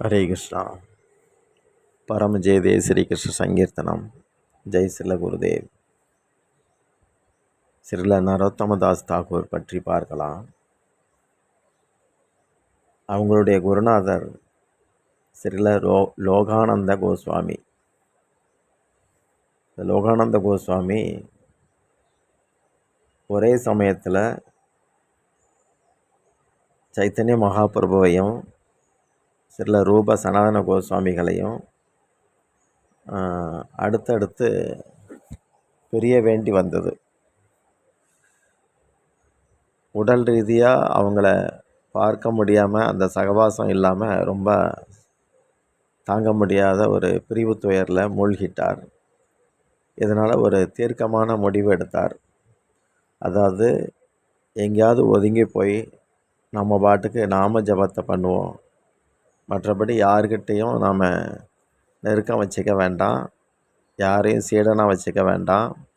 హరే కృష్ణ పరమ జయదే శ్రీకృష్ణ సంకీర్తనం ஜெய் சில குருதேவ் ஸ்ரீல நரோத்தமதாஸ் தாக்கூர் பற்றி பார்க்கலாம் அவங்களுடைய குருநாதர் ஸ்ரீல ரோ லோகானந்த கோஸ்வாமி இந்த லோகானந்த கோஸ்வாமி ஒரே சமயத்தில் சைத்தன்ய மகாபிரபுவையும் சில ரூப சனாதன கோஸ்வாமிகளையும் அடுத்தடுத்து பிரிய வேண்டி வந்தது. உடல் ரீதியாக அவங்கள பார்க்க முடியாமல் அந்த சகவாசம் இல்லாமல் ரொம்ப தாங்க முடியாத ஒரு பிரிவு துயரில் மூழ்கிட்டார். இதனால் ஒரு தீர்க்கமான முடிவு எடுத்தார். அதாவது எங்கேயாவது ஒதுங்கி போய் நம்ம பாட்டுக்கு நாம ஜபத்தை பண்ணுவோம். மற்றபடி யாருக்கிட்டேயும் நாம் நெருக்கம் வச்சுக்க வேண்டாம். யாரையும் சீடனாக வச்சுக்க வேண்டாம்.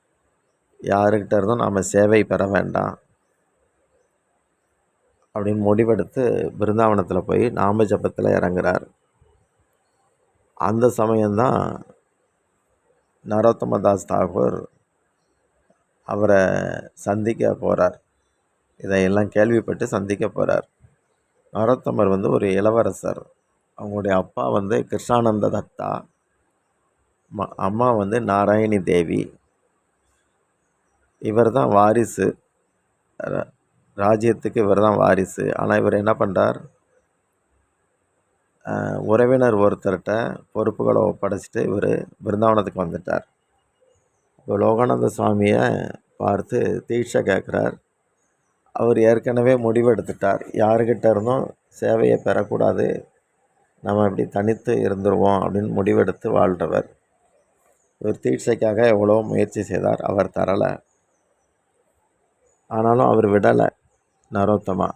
யாருக்கிட்ட இருந்தும் நாம் சேவை பெற வேண்டாம். அப்படின்னு முடிவெடுத்து பிருந்தாவனத்தில் போய் நாம ஜபத்தில் இறங்குறார். அந்த சமயம்தான் நரோத்தமதாஸ் தாகூர் அவரை சந்திக்க போகிறார் இதையெல்லாம் கேள்விப்பட்டு சந்திக்க போகிறார் நரோத்தமர் வந்து ஒரு இளவரசர். அவங்களுடைய அப்பா வந்து கிருஷ்ணானந்த தத்தா ம அம்மா வந்து நாராயணி தேவி. இவர் தான் வாரிசு. ராஜ்யத்துக்கு இவர் தான் வாரிசு. ஆனால் இவர் என்ன பண்ணுறார் உறவினர் ஒருத்தர்கிட்ட பொறுப்புகளை ஒப்படைச்சிட்டு இவர் பிருந்தாவனத்துக்கு வந்துட்டார். இப்போ லோகானந்த சுவாமியை பார்த்து தீட்சை கேட்குறார். அவர் ஏற்கனவே முடிவெடுத்துட்டார் யாருக்கிட்ட இருந்தும் சேவையை பெறக்கூடாது. நம்ம இப்படி தனித்து இருந்துருவோம் அப்படின்னு முடிவெடுத்து வாழ்கிறவர் இவர் தீட்சைக்காக எவ்வளோ முயற்சி செய்தார் அவர் தரலை. ஆனாலும் அவர் விடலை நரோத்தமா.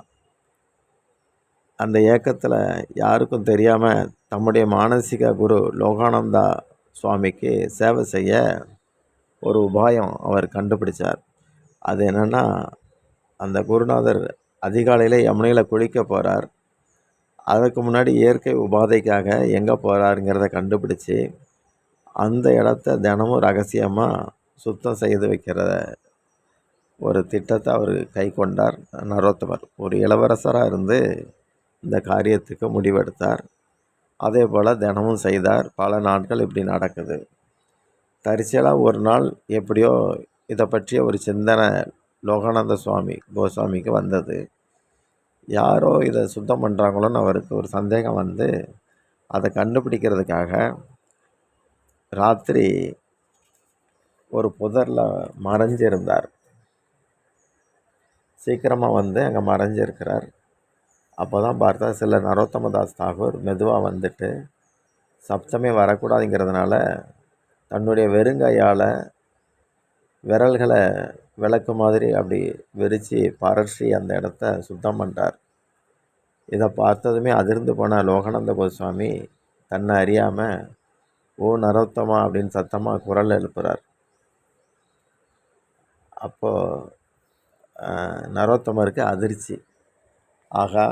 அந்த ஏக்கத்தில் யாருக்கும் தெரியாமல் தம்முடைய மானசீக குரு லோகானந்தா சுவாமிக்கு சேவை செய்ய ஒரு உபாயம் அவர் கண்டுபிடிச்சார். அது என்னென்னா அந்த குருநாதர் அதிகாலையில் யமுனையில் குளிக்க போகிறார் அதுக்கு முன்னாடி இயற்கை உபாதைக்காக எங்கே போகிறாருங்கிறத கண்டுபிடிச்சி அந்த இடத்த தினமும் ரகசியமாக சுத்தம் செய்து வைக்கிற ஒரு திட்டத்தை அவர் கை கொண்டார் நரோத்தமர். ஒரு இளவரசராக இருந்து இந்த காரியத்துக்கு முடிவெடுத்தார். அதே போல் தினமும் செய்தார். பல நாட்கள் இப்படி நடக்குது. தரிசலாக ஒரு நாள் எப்படியோ இதை பற்றிய ஒரு சிந்தனை லோகானந்த சுவாமி கோஸ்வாமிக்கு வந்தது. யாரோ இதை சுத்தம் பண்ணுறாங்களோன்னு அவருக்கு ஒரு சந்தேகம் வந்து அதை கண்டுபிடிக்கிறதுக்காக ராத்திரி ஒரு புதரில் மறைஞ்சிருந்தார். சீக்கிரமாக வந்து அங்கே மறைஞ்சிருக்கிறார். அப்போ தான் பார்த்தா சில நரோத்தமதாஸ் தாகூர் மெதுவாக வந்துட்டு சப்தமே வரக்கூடாதுங்கிறதுனால தன்னுடைய வெறுங்கையால் விரல்களை விளக்கு மாதிரி அப்படி விரித்து பரற்றி அந்த இடத்த சுத்தம் பண்ணிட்டார். இதை பார்த்ததுமே அதிர்ந்து போன லோகானந்த கோஸ்வாமி தன்னை அறியாமல் ஓ நரோத்தமா அப்படின்னு சத்தமாக குரல் எழுப்புறார். அப்போது நரோத்தமருக்கு அதிர்ச்சி. ஆகா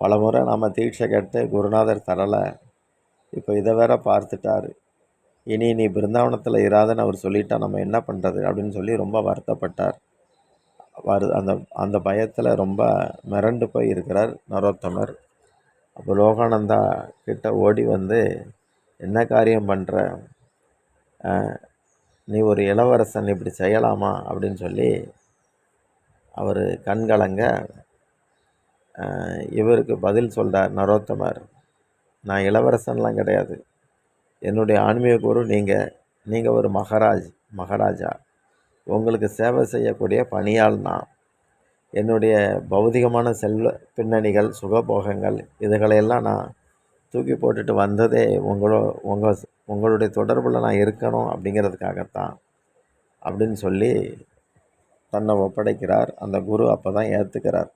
பலமுறை நம்ம தீட்சை கேட்டு குருநாதர் தரலை. இப்போ இதை வேற பார்த்துட்டாரு. இனி நீ பிருந்தாவனத்தில் இராதன்னு அவர் சொல்லிட்டா நம்ம என்ன பண்ணுறது அப்படின்னு சொல்லி ரொம்ப வருத்தப்பட்டார். வரு அந்த அந்த பயத்தில் ரொம்ப மிரண்டு போய் இருக்கிறார் நரோத்தமர். அப்போ லோகானந்தா கிட்ட ஓடி வந்து என்ன காரியம் பண்ணுற நீ ஒரு இளவரசன் இப்படி செய்யலாமா? அப்படின்னு சொல்லி அவர் கண்கலங்க இவருக்கு பதில் சொல்கிறார் நரோத்தமர். நான் இளவரசன்லாம் கிடையாது. என்னுடைய ஆன்மீக குரு நீங்கள் நீங்கள் ஒரு மகாராஜ் மகாராஜா. உங்களுக்கு சேவை செய்யக்கூடிய பணியால் நான் என்னுடைய பௌதிகமான செல்வ பின்னணிகள் சுகபோகங்கள் இதுகளையெல்லாம் நான் தூக்கி போட்டுட்டு வந்ததே உங்களோ உங்கள் உங்களுடைய தொடர்பில் நான் இருக்கணும் அப்படிங்கிறதுக்காகத்தான் அப்படின்னு சொல்லி தன்னை ஒப்படைக்கிறார். அந்த குரு அப்போ தான் ஏற்றுக்கிறார்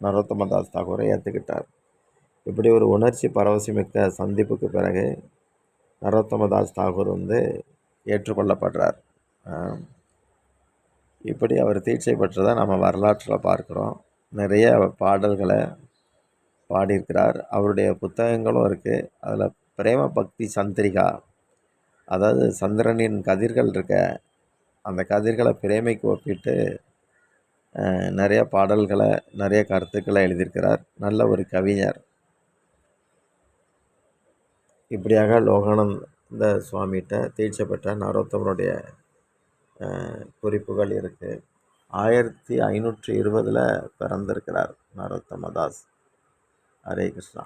நரோத்தமதாஸ் தாகூரை ஏற்றுக்கிட்டார் இப்படி ஒரு உணர்ச்சி பரவசமிக்க சந்திப்புக்கு பிறகு நரோத்தமதாஸ் தாகூர் வந்து ஏற்றுக்கொள்ளப்படுறார். இப்படி அவர் தீட்சை பெற்றதை நம்ம வரலாற்றில் பார்க்குறோம். நிறைய பாடல்களை பாடியிருக்கிறார். அவருடைய புத்தகங்களும் இருக்குது அதில் பிரேம பக்தி சந்திரிகா அதாவது சந்திரனின் கதிர்கள் இருக்க அந்த கதிர்களை பிரேமைக்கு ஒப்பிட்டு நிறைய பாடல்களை நிறைய கருத்துக்களை எழுதியிருக்கிறார். நல்ல ஒரு கவிஞர். இப்படியாக லோகானந்த சுவாமிகிட்ட தீட்சை பெற்ற நரோத்தமனுடைய குறிப்புகள் இருக்குது ஆயிரத்தி ஐநூற்றி இருபதில் பிறந்திருக்கிறார் நரோத்தமதாஸ் ஹரே கிருஷ்ணா.